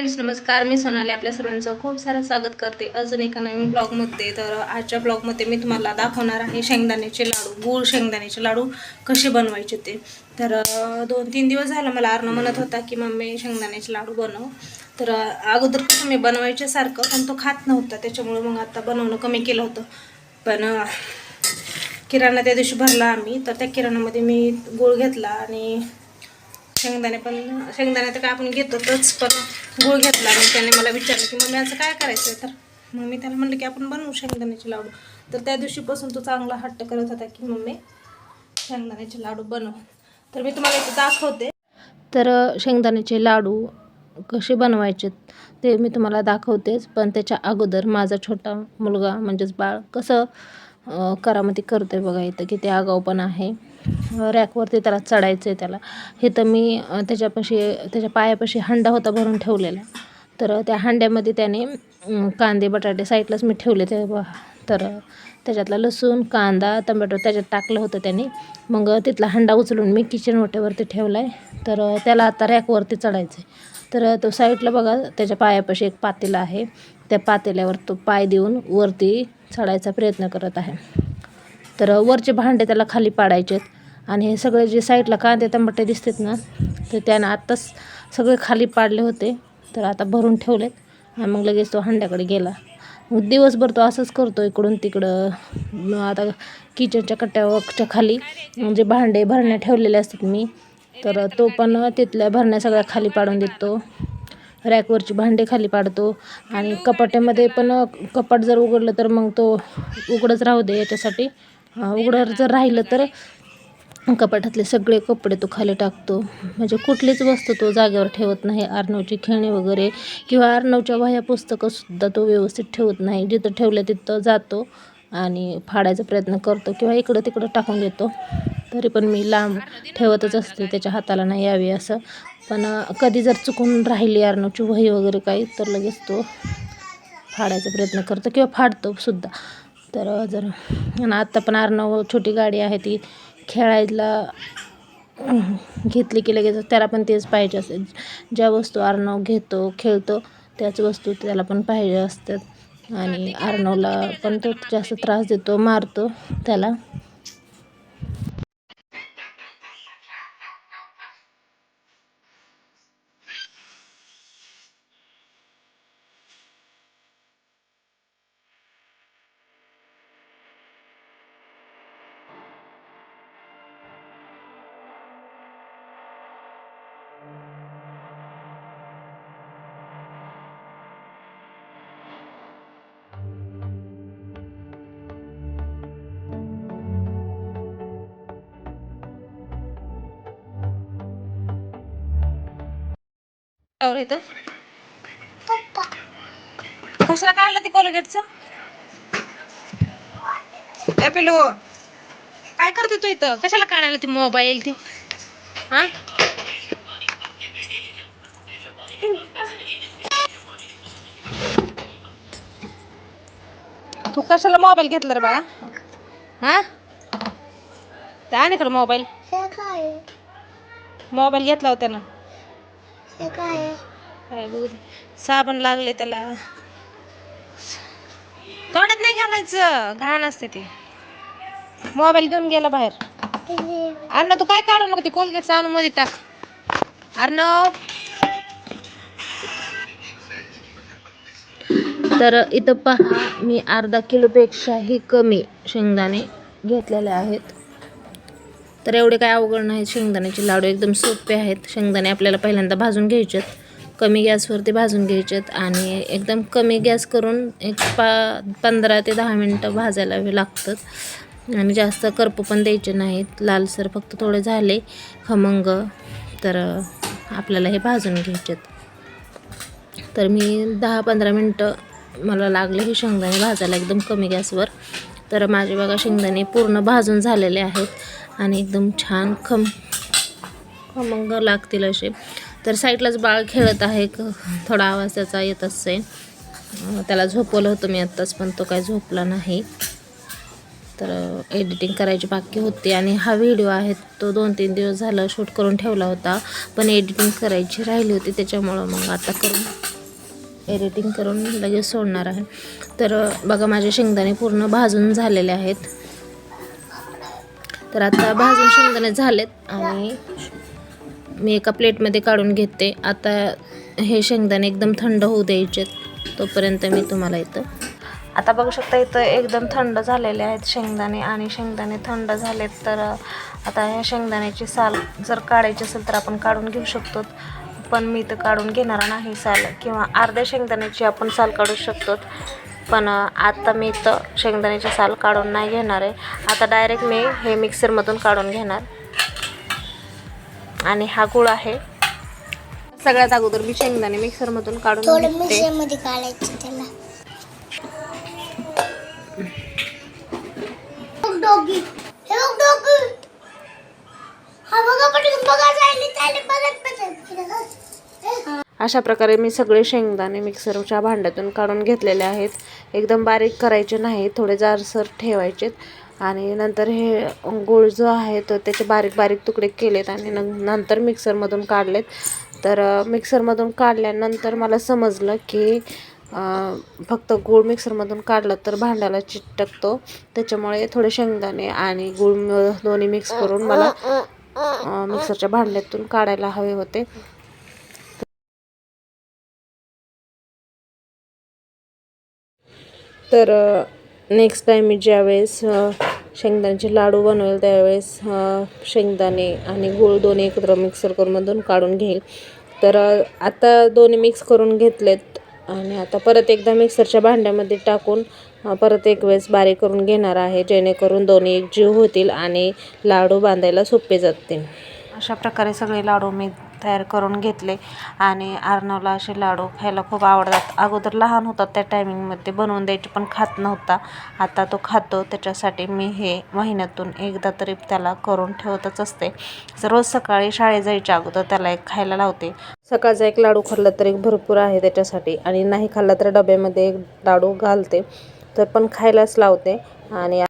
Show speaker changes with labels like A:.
A: Friends नमस्कार. मी सोनाली आपल्या सर्वांचं खूप सारं स्वागत करते. अजून एका नवीन ब्लॉगमध्ये. तर आजच्या ब्लॉगमध्ये मी तुम्हाला दाखवणार आहे शेंगदाण्याचे लाडू गूळ शेंगदाण्याचे लाडू कसे बनवायचे ते. तर दोन तीन दिवस झालं मला अर्ण म्हणत होता की मम्मी शेंगदाण्याचे लाडू बनव. तर अगोदर कसं मी बनवायचे सारखं पण तो खात नव्हता. त्याच्यामुळे मग आता बनवणं कमी केलं होतं. पण किराणा त्या दिवशी भरला आम्ही. तर त्या किराणामध्ये मी गूळ घेतला आणि शेंगदाणे पण शेंगदाणे तर काय आपण घेतोच पण गुळ घेतला आणि त्याने मला विचारलं की मम्मी असं काय करायचं तर मग मी त्याला म्हणलं की आपण बनवू शेंगदाण्याचे लाडू. तर त्या दिवशीपासून तो चांगला हट्ट करत होता की मम्मी शेंगदाण्याचे लाडू बनव. तर मी तुम्हाला इथे दाखवते. तर शेंगदाण्याचे लाडू कसे बनवायचे ते मी तुम्हाला दाखवतेच पण त्याच्या अगोदर माझा छोटा मुलगा म्हणजेच बाळ कसं अं, करतो आहे बघा इथं की ते आगाऊ पण आहे. रॅकवरती त्याला चढायचं आहे त्याला. हे तर मी त्याच्यापाशी त्याच्या पायापाशी हंडा होता भरून ठेवलेला. तर त्या हंड्यामध्ये त्याने कांदे बटाटे साईडलाच मी ठेवले ते तर त्याच्यातला लसूण कांदा टमॅटो त्याच्यात टाकलं होतं त्याने. मग तिथला हंडा उचलून मी किचन ओट्यावरती ठेवला आहे तर त्याला आता रॅकवरती चढायचं आहे तर तो साईडला बघा त्याच्या पायापाशी एक पातेला आहे. त्या पातेल्यावर तो पाय देऊन वरती चढायचा प्रयत्न करत आहे. तर वरचे भांडे त्याला खाली पाडायचे आहेत आणि हे सगळे जे साईडला कांदे टमाटे दिसतात ना तर त्यानं आत्ताच सगळे खाली पाडले होते. तर आता भरून ठेवलेत आणि मग लगेच तो हंड्याकडे गेला. मग दिवसभर तो असंच करतो इकडून तिकडं. मग आता किचनच्या कट्ट्याच्या खाली जे भांडे भरण्या ठेवलेले असतात मी तर तो पण तिथल्या भरण्या सगळ्या खाली पाडून देतो. रॅकवरची भांडे खाली पाडतो आणि कपाट्यामध्ये पण कपाट जर उघडलं तर मग तो उघडच राहू दे याच्यासाठी. उघडं जर राहिलं तर कपाटातले सगळे कपडे तो खाली टाकतो. म्हणजे कुठलीच वस्तू तो जागेवर ठेवत नाही. अर्णवची खेळणी वगैरे किंवा अर्णवच्या वह्या पुस्तकंसुद्धा तो व्यवस्थित ठेवत नाही. जिथं ठेवलं तिथं जातो आणि फाडायचा प्रयत्न करतो किंवा इकडं तिकडं टाकून देतो. तरी पण मी लांब ठेवतच असते. त्याच्या हाताला नाही यावी असं. पण कधी जर चुकून राहिली अर्णवची वही वगैरे काही तर लगेच तो फाडायचा प्रयत्न करतो किंवा फाडतो सुद्धा. तर जर आणि आत्ता पण अर्णव छोटी गाडी आहे ती खेळायला घेतली की लगेच त्याला पण तेच पाहिजे असते ज्या वस्तू आर्णव घेतो खेळतो त्याच वस्तू त्याला पण पाहिजे असतात. आणि आर्णवला पण तो जास्त त्रास देतो मारतो त्याला. और इथं. कशाला काढलं ती कोलगेटचं? ए पिलू काय करते तू इथं? कशाला काढायला ती मोबाईल ती? हा? तू कशाला मोबाईल घेतला रे बाळा? हा? त्या खरं मोबाईल. मोबाईल घेतला होता ना काय बघू दे. साबण लागले त्याला. तोंडात नाही घालायचं. घाण असते ते. मोबाईल घेऊन गेला बाहेर. अरे तू काय काढू नको ते कोलगेट आणून मध्ये टाक. अर्णव तर इथं पहा मी अर्धा किलोपेक्षाही कमी शेंगदाणे घेतलेले आहेत. तर एवढे काय अवघड नाहीत शेंगदाण्याचे लाडू एकदम सोपे आहेत. शेंगदाणे आपल्याला पहिल्यांदा भाजून घ्यायचेत. कमी गॅसवरती भाजून घ्यायचेत आणि एकदम कमी गॅस करून एक पा पंधरा ते दहा मिनटं भाजायला लागतात आणि जास्त करपू पण द्यायचे नाहीत. लालसर फक्त थोडे झाले खमंग. तर आपल्याला हे भाजून घ्यायचेत. तर मी दहा पंधरा मिनटं मला लागले हे शेंगदाणे भाजायला एकदम कमी गॅसवर. तर माझे बघा शेंगदाणे पूर्ण भाजून झालेले आहेत. आणि एकदम छान खम खमंग लागतील असे. तर साईडलाच बाळ खेळत आहे. क- थोडा आवाज त्याचा येत असेल त्याला झोपवलं होतं मी आत्ताच पण तो काय झोपला नाही. तर एडिटिंग करायची बाकी होती आणि हा व्हिडिओ आहे तो दोन तीन दिवस झालं शूट करून ठेवला होता. पण एडिटिंग करायची राहिली होती त्याच्यामुळं मग आता करून एडिटिंग करून लगेच सोडणार आहे. तर बघा माझे शेंगदाणे पूर्ण भाजून झालेले आहेत. तर आता भाजून शेंगदाणे झालेत आणि मी एका प्लेटमध्ये काढून घेते. आता हे शेंगदाणे एकदम थंड होऊ द्यायचे तोपर्यंत मी तुम्हाला इथं आता बघू शकता इथं एकदम थंड झालेले आहेत शेंगदाणे आणि शेंगदाणे थंड झालेत. तर आता ह्या शेंगदाण्याची साल जर काढायची असेल तर आपण काढून घेऊ शकतो. पण मी तर काढून घेणार नाही साल. किंवा अर्ध्या शेंगदाण्याची आपण साल काढू शकतो. पण आता मी तर शेंगदाण्याची साल काढून नाही घेणार आहे. आता डायरेक्ट मी हे मिक्सरमधून काढून घेणार. आणि हा गुळ आहे. सगळ्यात अगोदर मी शेंगदाणे मिक्सरमधून काढून
B: मिक्सरमध्ये काढायचं त्याला. बघा
A: अशा प्रकारे मी सगळे शेंगदाणे मिक्सरच्या भांड्यातून काढून घेतलेले आहेत. एकदम बारीक करायचे नाही थोडे जारसर ठेवायचेत आणि नंतर हे गुळ जो आहे तो त्याचे बारीक बारीक तुकडे केलेत आणि न नंतर मिक्सरमधून काढलेत. तर मिक्सरमधून काढल्यानंतर मला समजलं की फक्त गूळ मिक्सरमधून काढलं तर भांड्याला चिटकतो. त्याच्यामुळे थोडे शेंगदाणे आणि गूळ दोन्ही मिक्स करून मला मिक्सरच्या भांड्यातून काढायला हवे होते. तर नेक्स्ट टाईम मी ज्यावेळेस शेंगदाण्याचे लाडू बनवेल त्यावेळेस शेंगदाणे आणि गूळ दोन्ही एकत्र मिक्सर करूनमधून काढून घेईल. तर आता दोन्ही मिक्स करून घेतलेत आणि आता परत एकदा मिक्सरच्या भांड्यामध्ये टाकून परत एक वेळेस बारीक करून घेणार आहे जेणेकरून दोन्ही एकजीव होतील आणि लाडू बांधायला सोपे जातील. अशा प्रकारे सगळे लाडू मी तयार करून घेतले. आणि अर्णवला असे लाडू खायला खूप आवडतात. अगोदर लहान होता त्या टायमिंगमध्ये बनवून द्यायचे पण खात नव्हता. आता तो खातो. त्याच्यासाठी मी हे महिन्यातून एकदा तरी त्याला करून ठेवतच असते. रोज सकाळी शाळेत जायच्या अगोदर त्याला एक खायला लावते. सकाळचा एक लाडू खाल्ला तर एक भरपूर आहे त्याच्यासाठी. आणि नाही खाल्ला तर डब्यामध्ये एक लाडू घालते. तर पण खायलाच लावते. आणि